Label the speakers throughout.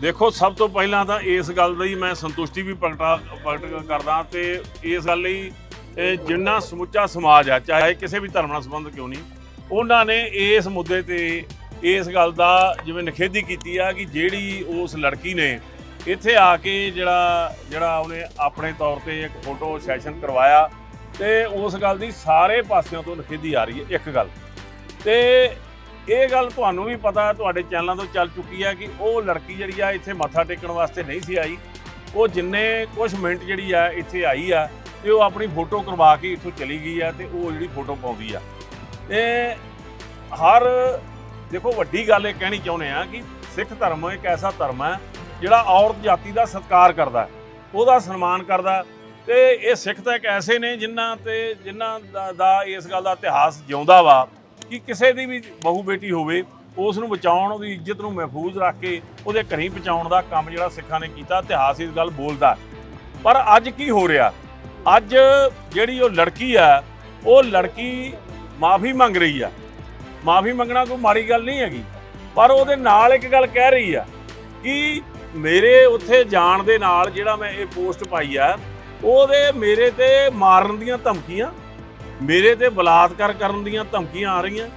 Speaker 1: ਦੇਖੋ, ਸਭ ਤੋਂ ਪਹਿਲਾਂ ਤਾਂ ਇਸ ਗੱਲ ਦੀ ਮੈਂ ਸੰਤੁਸ਼ਟੀ ਵੀ ਪ੍ਰਗਟਾ ਪ੍ਰਗਟ ਕਰਦਾ ਤੇ ਇਸ ਗੱਲ ਲਈ ਜਿੰਨਾ ਸਮੁੱਚਾ ਸਮਾਜ ਆ, ਚਾਹੇ ਕਿਸੇ ਵੀ ਧਰਮ ਨਾਲ ਸੰਬੰਧ ਕਿਉਂ ਨਹੀਂ, ਉਹਨਾਂ ਨੇ ਇਸ ਮੁੱਦੇ ਤੇ ਇਸ ਗੱਲ ਦਾ ਜਿਵੇਂ ਨਿਖੇਧੀ ਕੀਤੀ ਆ ਕਿ ਜਿਹੜੀ ਉਸ ਲੜਕੀ ਨੇ ਇੱਥੇ ਆ ਕੇ ਜਿਹੜਾ ਜਿਹੜਾ ਉਹਨੇ ਆਪਣੇ ਤੌਰ ਤੇ ਇੱਕ ਫੋਟੋ ਸੈਸ਼ਨ ਕਰਵਾਇਆ ਤੇ ਉਸ ਗੱਲ ਦੀ ਸਾਰੇ ਪਾਸਿਆਂ ਤੋਂ ਨਿਖੇਧੀ ਆ ਰਹੀ ਹੈ, ਇੱਕ ਗੱਲ। ਤੇ ਇਹ ਗੱਲ ਤੁਹਾਨੂੰ ਵੀ ਪਤਾ, ਤੁਹਾਡੇ ਚੈਨਲਾਂ ਤੋਂ ਚੱਲ ਚੁੱਕੀ ਹੈ ਕਿ ਉਹ ਲੜਕੀ ਜਿਹੜੀ ਆ ਇੱਥੇ ਮੱਥਾ ਟੇਕਣ ਵਾਸਤੇ ਨਹੀਂ ਸੀ ਆਈ। ਉਹ ਜਿੰਨੇ ਕੁਝ ਮਿੰਟ ਜਿਹੜੀ ਆ ਇੱਥੇ ਆਈ ਆ ਤੇ ਉਹ ਆਪਣੀ ਫੋਟੋ ਕਰਵਾ ਕੇ ਇੱਥੋਂ ਚਲੀ ਗਈ ਆ ਤੇ ਉਹ ਜਿਹੜੀ ਫੋਟੋ ਪਾਉਂਦੀ ਆ। ਤੇ ਹਰ, ਦੇਖੋ ਵੱਡੀ ਗੱਲ ਇਹ ਕਹਿਣੀ ਚਾਹੁੰਦੇ ਆ ਕਿ ਸਿੱਖ ਧਰਮ ਇੱਕ ਐਸਾ ਧਰਮ ਹੈ ਜਿਹੜਾ ਔਰਤ ਜਾਤੀ ਦਾ ਸਤਿਕਾਰ ਕਰਦਾ, ਉਹਦਾ ਸਨਮਾਨ ਕਰਦਾ ਹੈ ਤੇ ਇਹ ਸਿੱਖ ਤਾਂ ਇੱਕ ਐਸੇ ਨੇ ਜਿਨ੍ਹਾਂ ਤੇ, ਜਿਨ੍ਹਾਂ ਦਾ- ਦਾ ਇਸ ਗੱਲ ਦਾ ਇਤਿਹਾਸ ਜਿਉਂਦਾ ਵਾ। ਕਿ ਕਿਸੇ ਦੀ ਵੀ ਬਹੂ ਬੇਟੀ ਹੋਵੇ, ਉਸ ਨੂੰ ਬਚਾਉਣ, ਉਹਦੀ ਇੱਜ਼ਤ ਨੂੰ ਮਹਿਫੂਜ਼ ਰੱਖ ਕੇ ਉਹਦੇ ਘਰੀ ਪਹੁੰਚਾਉਣ ਦਾ ਕੰਮ ਜਿਹੜਾ ਸਿੱਖਾਂ ਨੇ ਕੀਤਾ, ਇਤਿਹਾਸ ਇਸ ਗੱਲ ਬੋਲਦਾ। ਪਰ ਅੱਜ ਕੀ ਹੋ ਰਿਹਾ? ਅੱਜ ਜਿਹੜੀ ਉਹ ਲੜਕੀ ਆ, ਉਹ ਲੜਕੀ ਮਾਫੀ ਮੰਗ ਰਹੀ ਆ। ਮਾਫੀ ਮੰਗਣਾ ਕੋਈ ਮਾੜੀ ਗੱਲ ਨਹੀਂ ਹੈਗੀ। ਪਰ ਉਹਦੇ ਨਾਲ ਇੱਕ ਗੱਲ ਕਹਿ ਰਹੀ ਆ ਕਿ ਮੇਰੇ ਉੱਥੇ ਜਾਣ ਦੇ ਨਾਲ ਜਿਹੜਾ ਮੈਂ ਇਹ ਪੋਸਟ ਪਾਈ ਆ, ਉਹਦੇ ਮੇਰੇ ਤੇ ਮਾਰਨ ਦੀਆਂ ਧਮਕੀਆਂ ਮੇਰੇ ਤੇ ਬਲਾਤਕਾਰ ਕਰਨ ਦੀਆਂ ਧਮਕੀਆਂ ਆ ਰਹੀਆਂ।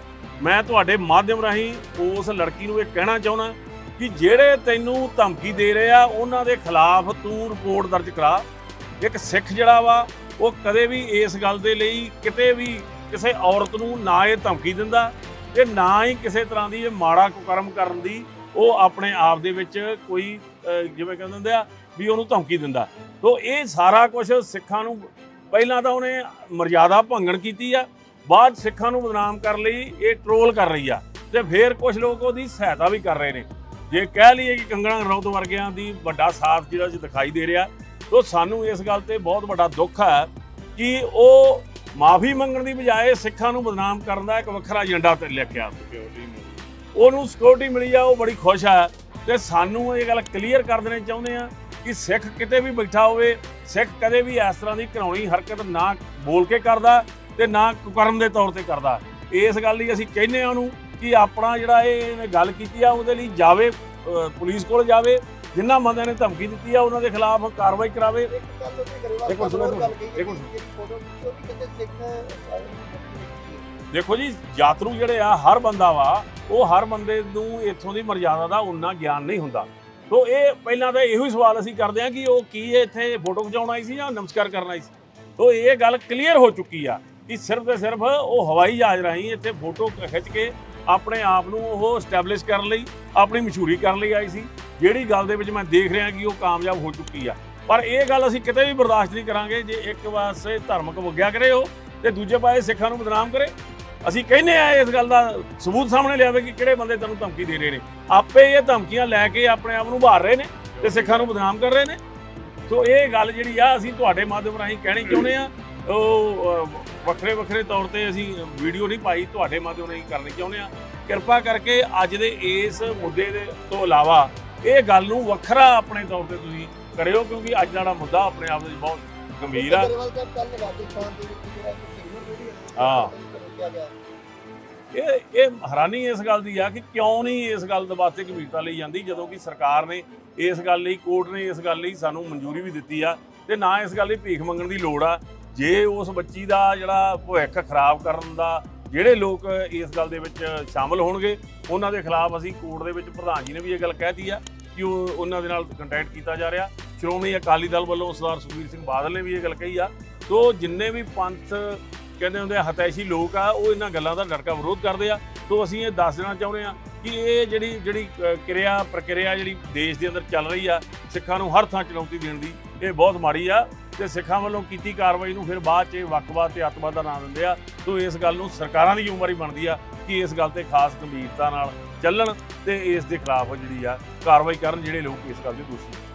Speaker 1: ਮੈਂ ਤੁਹਾਡੇ ਮਾਧਿਅਮ ਰਾਹੀਂ ਉਸ ਲੜਕੀ ਨੂੰ ਇਹ ਕਹਿਣਾ ਚਾਹੁੰਦਾ ਕਿ ਜਿਹੜੇ ਤੈਨੂੰ ਧਮਕੀ ਦੇ ਰਹੇ ਆ, ਉਹਨਾਂ ਦੇ ਖਿਲਾਫ ਤੂੰ ਰਿਪੋਰਟ ਦਰਜ ਕਰਾ। ਇੱਕ ਸਿੱਖ ਜਿਹੜਾ ਵਾ, ਉਹ ਕਦੇ ਵੀ ਇਸ ਗੱਲ ਦੇ ਲਈ ਕਿਤੇ ਵੀ ਕਿਸੇ ਔਰਤ ਨੂੰ ਨਾ ਇਹ ਧਮਕੀ ਦਿੰਦਾ ਤੇ ਨਾ ਹੀ ਕਿਸੇ ਤਰ੍ਹਾਂ ਦੀ ਇਹ ਮਾੜਾ ਕਰਮ ਕਰਨ ਦੀ, ਉਹ ਆਪਣੇ ਆਪ ਦੇ ਵਿੱਚ ਕੋਈ ਜਿਵੇਂ ਕਹਿੰਦੇ ਹੁੰਦੇ ਆ, ਵੀ ਉਹਨੂੰ ਧਮਕੀ ਦਿੰਦਾ। ਤੋ ਇਹ ਸਾਰਾ ਕੁਝ ਸਿੱਖਾਂ ਨੂੰ ਪਹਿਲਾਂ ਤਾਂ ਉਹਨੇ ਮਰਜ਼ਾਦਾ ਭੰਗਣ ਕੀਤੀ ਆ, ਬਾਅਦ ਸਿੱਖਾਂ ਨੂੰ ਬਦਨਾਮ ਕਰਨ ਲਈ, ਇਹ ਟਰੋਲ ਕਰ ਰਹੀ ਆ। ਤੇ ਫਿਰ ਕੁਝ ਲੋਕ ਉਹਦੀ ਸਹਾਇਤਾ ਵੀ ਕਰ ਰਹੇ ਨੇ। ਜੇ ਕਹਿ ਲਈਏ ਕਿ ਕੰਗਣਾ ਰਣੌਤ ਵਰਗਿਆਂ ਦੀ ਵੱਡਾ ਸਾਥ ਜਿਹੜਾ ਚ ਦਿਖਾਈ ਦੇ ਰਿਹਾ, ਤੋ ਸਾਨੂੰ ਇਸ ਗੱਲ ਤੇ ਬਹੁਤ ਵੱਡਾ ਦੁੱਖ ਹੈ ਕਿ ਉਹ ਮਾਫੀ ਮੰਗਣ ਦੀ ਬਜਾਏ ਸਿੱਖਾਂ ਨੂੰ ਬਦਨਾਮ ਕਰਨ ਦਾ ਇੱਕ ਵੱਖਰਾ ਏਜੰਡਾ ਤੇ ਲਿਖਿਆ। ਉਹਨੂੰ ਸਿਕਿਉਰਿਟੀ ਮਿਲੀ ਆ, ਉਹ ਬੜੀ ਖੁਸ਼ ਆ, ਤੇ ਸਾਨੂੰ ਇਹ ਗੱਲ ਕਲੀਅਰ ਕਰ ਦੇਣੀ ਚਾਹੁੰਦੇ ਆ ਕਿ ਸਿੱਖ ਕਿਤੇ ਵੀ ਬੈਠਾ ਹੋਵੇ ਸਿੱਖ ਕਦੇ ਵੀ ਇਸ ਤਰ੍ਹਾਂ ਦੀ ਘਿਨਾਉਣੀ ਹਰਕਤ ਨਾ ਬੋਲ ਕੇ ਕਰਦਾ ਤੇ ਨਾ ਕੁਕਰਮ ਦੇ ਤੌਰ ਤੇ ਕਰਦਾ। ਇਸ ਗੱਲ ਲਈ ਅਸੀਂ ਕਹਿੰਦੇ ਆ ਉਹਨੂੰ ਕਿ ਆਪਣਾ ਜਿਹੜਾ ਇਹ ਗੱਲ ਕੀਤੀ ਆ ਉਹਦੇ ਲਈ ਜਾਵੇ ਪੁਲਿਸ ਕੋਲ ਜਾਵੇ ਜਿਨ੍ਹਾਂ ਬੰਦਿਆਂ ਨੇ ਧਮਕੀ ਦਿੱਤੀ ਆ ਉਹਨਾਂ ਦੇ ਖਿਲਾਫ ਕਾਰਵਾਈ ਕਰਾਵੇ।
Speaker 2: ਇੱਕ
Speaker 1: ਦੇਖੋ ਜੀ ਯਾਤਰੂ ਜਿਹੜੇ ਆ ਹਰ ਬੰਦਾ ਵਾ ਉਹ ਹਰ ਬੰਦੇ ਨੂੰ ਇੱਥੋਂ ਦੀ ਮਰਜ਼ਾਦਾ ਦਾ ਉਨਾ ਗਿਆਨ ਨਹੀਂ ਹੁੰਦਾ। ਸੋ ਇਹ ਪਹਿਲਾਂ ਤਾਂ ਇਹੋ ਹੀ ਸਵਾਲ ਅਸੀਂ ਕਰਦੇ ਹਾਂ ਕਿ ਉਹ ਕੀ ਇੱਥੇ ਫੋਟੋ ਖਿਚਾਉਣ ਆਈ ਸੀ ਜਾਂ ਨਮਸਕਾਰ ਕਰਨ ਆਈ ਸੀ? ਸੋ ਇਹ ਗੱਲ ਕਲੀਅਰ ਹੋ ਚੁੱਕੀ ਆ ਕਿ ਸਿਰਫ ਤੇ ਸਿਰਫ ਉਹ ਹਵਾਈ ਜਹਾਜ਼ ਰਾਹੀਂ ਇੱਥੇ ਫੋਟੋ ਖਿੱਚ ਕੇ ਆਪਣੇ ਆਪ ਨੂੰ ਉਹ ਸਟੈਬਲਿਸ਼ ਕਰਨ ਲਈ, ਆਪਣੀ ਮਸ਼ਹੂਰੀ ਕਰਨ ਲਈ ਆਈ ਸੀ। ਜਿਹੜੀ ਗੱਲ ਦੇ ਵਿੱਚ ਮੈਂ ਦੇਖ ਰਿਹਾ ਕਿ ਉਹ ਕਾਮਯਾਬ ਹੋ ਚੁੱਕੀ ਆ। ਪਰ ਇਹ ਗੱਲ ਅਸੀਂ ਕਿਤੇ ਵੀ ਬਰਦਾਸ਼ਤ ਨਹੀਂ ਕਰਾਂਗੇ। ਜੇ ਇੱਕ ਪਾਸੇ ਧਾਰਮਿਕ ਵਗਿਆ ਕਰੇ ਉਹ ਤੇ ਦੂਜੇ ਪਾਸੇ ਸਿੱਖਾਂ ਨੂੰ ਬਦਨਾਮ ਕਰੇ ਅਸੀਂ ਕਹਿੰਦੇ ਆ ਇਸ ਗੱਲ ਦਾ ਸਬੂਤ ਸਾਹਮਣੇ ਲਿਆਵੇ ਕਿ ਕਿਹੜੇ ਬੰਦੇ ਤੈਨੂੰ ਧਮਕੀ ਦੇ ਰਹੇ ਨੇ। ਆਪੇ ਇਹ ਧਮਕੀਆਂ ਲੈ ਕੇ ਆਪਣੇ ਆਪ ਨੂੰ ਭਾਰ ਰਹੇ ਨੇ ਤੇ ਸਿੱਖਾਂ ਨੂੰ ਬਦਨਾਮ ਕਰ ਰਹੇ ਨੇ। ਸੋ ਇਹ ਗੱਲ ਜਿਹੜੀ ਆ ਅਸੀਂ ਤੁਹਾਡੇ ਮਾਧਿਅਮ ਰਾਹੀਂ ਕਹਿਣੀ ਚਾਹੁੰਦੇ ਆ। ਉਹ ਵੱਖਰੇ ਵੱਖਰੇ ਤੌਰ ਤੇ ਅਸੀਂ ਵੀਡੀਓ ਨਹੀਂ ਪਾਈ ਤੁਹਾਡੇ ਮਾਧਿਅਮ ਰਾਹੀਂ ਕਰਨੀ ਚਾਹੁੰਦੇ ਆ। ਕਿਰਪਾ ਕਰਕੇ ਅੱਜ ਦੇ ਇਸ ਮੁੱਦੇ ਦੇ ਤੋਂ ਇਲਾਵਾ ਇਹ ਗੱਲ ਨੂੰ ਵੱਖਰਾ ਆਪਣੇ ਤੌਰ ਤੇ ਤੁਸੀਂ ਕਰਿਓ ਕਿਉਂਕਿ ਅੱਜ ਦਾ ਮੁੱਦਾ ਆਪਣੇ ਆਪ ਵਿੱਚ ਬਹੁਤ ਗੰਭੀਰ ਆ। ਹਾਂ।
Speaker 2: ਰੋਕਿਆ ਗਿਆ
Speaker 1: ਇਹ ਇਹ ਹੈਰਾਨੀ ਇਸ ਗੱਲ ਦੀ ਆ ਕਿ ਕਿਉਂ ਨਹੀਂ ਇਸ ਗੱਲ ਦੇ ਵਾਸਤੇ ਗੰਭੀਰਤਾ ਲਈ ਜਾਂਦੀ, ਜਦੋਂ ਕਿ ਸਰਕਾਰ ਨੇ ਇਸ ਗੱਲ ਲਈ, ਕੋਰਟ ਨੇ ਇਸ ਗੱਲ ਲਈ ਸਾਨੂੰ ਮਨਜ਼ੂਰੀ ਵੀ ਦਿੱਤੀ ਆ, ਤੇ ਨਾ ਇਸ ਗੱਲ ਲਈ ਭੀਖ ਮੰਗਣ ਦੀ ਲੋੜ ਆ। ਜੇ ਉਸ ਬੱਚੀ ਦਾ ਜਿਹੜਾ ਭਵਿੱਖ ਖਰਾਬ ਕਰਨ ਦਾ ਜਿਹੜੇ ਲੋਕ ਇਸ ਗੱਲ ਦੇ ਵਿੱਚ ਸ਼ਾਮਲ ਹੋਣਗੇ, ਉਹਨਾਂ ਦੇ ਖਿਲਾਫ ਅਸੀਂ ਕੋਰਟ ਦੇ ਵਿੱਚ ਪ੍ਰਧਾਨ ਜੀ ਨੇ ਵੀ ਇਹ ਗੱਲ ਕਹਿਤੀ ਆ ਕਿ ਉਹ ਉਹਨਾਂ ਦੇ ਨਾਲ ਕੰਟੈਕਟ ਕੀਤਾ ਜਾ ਰਿਹਾ। ਸ਼੍ਰੋਮਣੀ ਅਕਾਲੀ ਦਲ ਵੱਲੋਂ ਸਰਦਾਰ ਸੁਖਬੀਰ ਸਿੰਘ ਬਾਦਲ ਨੇ ਵੀ ਇਹ ਗੱਲ ਕਹੀ ਆ। ਤੋ ਜਿੰਨੇ ਵੀ ਪੰਥ ਕਹਿੰਦੇ ਹੁੰਦੇ ਆ, ਹਤੈਸ਼ੀ ਲੋਕ ਆ, ਉਹ ਇਹਨਾਂ ਗੱਲਾਂ ਦਾ ਲੜਕਾ ਵਿਰੋਧ ਕਰਦੇ ਆ। ਤੋ ਅਸੀਂ ਇਹ ਦੱਸ ਦੇਣਾ ਚਾਹੁੰਦੇ ਆ ਕਿ ਇਹ ਜਿਹੜੀ ਜਿਹੜੀ ਕਿਰਿਆ, ਪ੍ਰਕਿਰਿਆ ਜਿਹੜੀ ਦੇਸ਼ ਦੇ ਅੰਦਰ ਚੱਲ ਰਹੀ ਆ, ਸਿੱਖਾਂ ਨੂੰ ਹਰ ਥਾਂ ਚੁਣੌਤੀ ਦੇਣ ਦੀ, ਇਹ ਬਹੁਤ ਮਾੜੀ ਆ। ਤੇ ਸਿੱਖਾਂ ਵੱਲੋਂ ਕੀਤੀ ਕਾਰਵਾਈ ਨੂੰ ਫਿਰ ਬਾਅਦ 'ਚ ਇਹ ਵੱਖਵਾਦ ਤੇ ਅੱਤਵਾਦ ਦਾ ਨਾਮ ਦਿੰਦੇ ਆ। ਤੋ ਇਸ ਗੱਲ ਨੂੰ ਸਰਕਾਰਾਂ ਦੀ ਜ਼ਿੰਮੇਵਾਰੀ ਬਣਦੀ ਆ ਕਿ ਇਸ ਗੱਲ ਤੇ ਖਾਸ ਗੰਭੀਰਤਾ ਨਾਲ ਚੱਲਣ ਤੇ ਇਸ ਦੇ ਖਿਲਾਫ ਜਿਹੜੀ ਆ ਕਾਰਵਾਈ ਕਰਨ ਜਿਹੜੇ ਲੋਕ ਇਸ ਗੱਲ ਦੇ ਦੋਸ਼ੀ